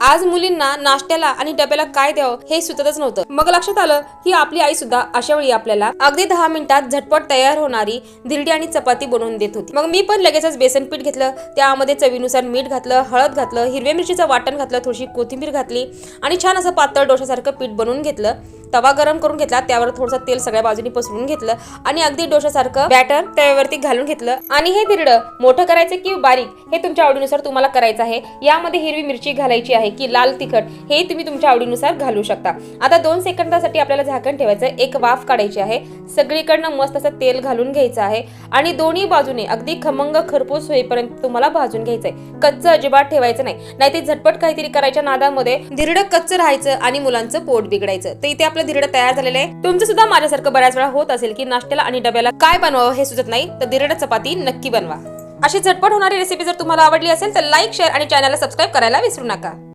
आज मुलींना नाश्त्याला आणि डब्याला काय द्यावं हे सुचतच नव्हतं. मग लक्षात आलं की आपली आई सुद्धा अशा वेळी आपल्याला अगदी दहा मिनिटात झटपट तयार होणारी धिरडी आणि चपाती बनवून देत होती. मग मी पण लगेचच बेसन पीठ घेतलं. त्यामध्ये चवीनुसार मीठ घातलं हळद घातलं हिरव्या मिरचीचं वाटण घातलं थोडीशी कोथिंबीर घातली आणि छान असं पातळ डोशासारखं पीठ बनवून घेतलं. तवा गरम करून घेतला त्यावर थोडंसं तेल सगळ्या बाजूनी पसरून घेतलं आणि अगदी डोशासारखं बॅटर तव्यावरती घालून घेतलं. आणि हे धिरडं मोठं करायचं की बारीक हे तुमच्या आवडीनुसार तुम्हाला करायचं आहे. यामध्ये हिरवी मिरची घालायची आहे की लाल तिखट हे तुम्ही तुमच्या आवडीनुसार घालू शकता. आता दोन सेकंदासाठी आपल्याला झाकण ठेवायचं एक वाफ काढायची आहे. सगळीकडनं मस्त असं तेल घालून घ्यायचं आहे. आणि दोन्ही बाजूने अगदी खमंग खरपूस होईपर्यंत तुम्हाला भाजून घ्यायचंय. कच्चं अजिबात ठेवायचं नाही. नाहीतर झटपट काहीतरी करायच्या नादामध्ये धिरडं कच्चं राहायचं आणि मुलांचं पोट बिघडायचं. तर इथे आपलं धिरडं तयार झालेलं आहे. तुमचं सुद्धा माझ्यासारखं बऱ्याच वेळा होत असेल की नाश्त्याला आणि डब्याला काय बनवावं हे सुचत नाही तर धिरड चपाती नक्की बनवा. अशी झटपट होणारी रेसिपी जर तुम्हाला आवडली असेल तर लाईक शेअर आणि चॅनलला सबस्क्राईब करायला विसरू नका.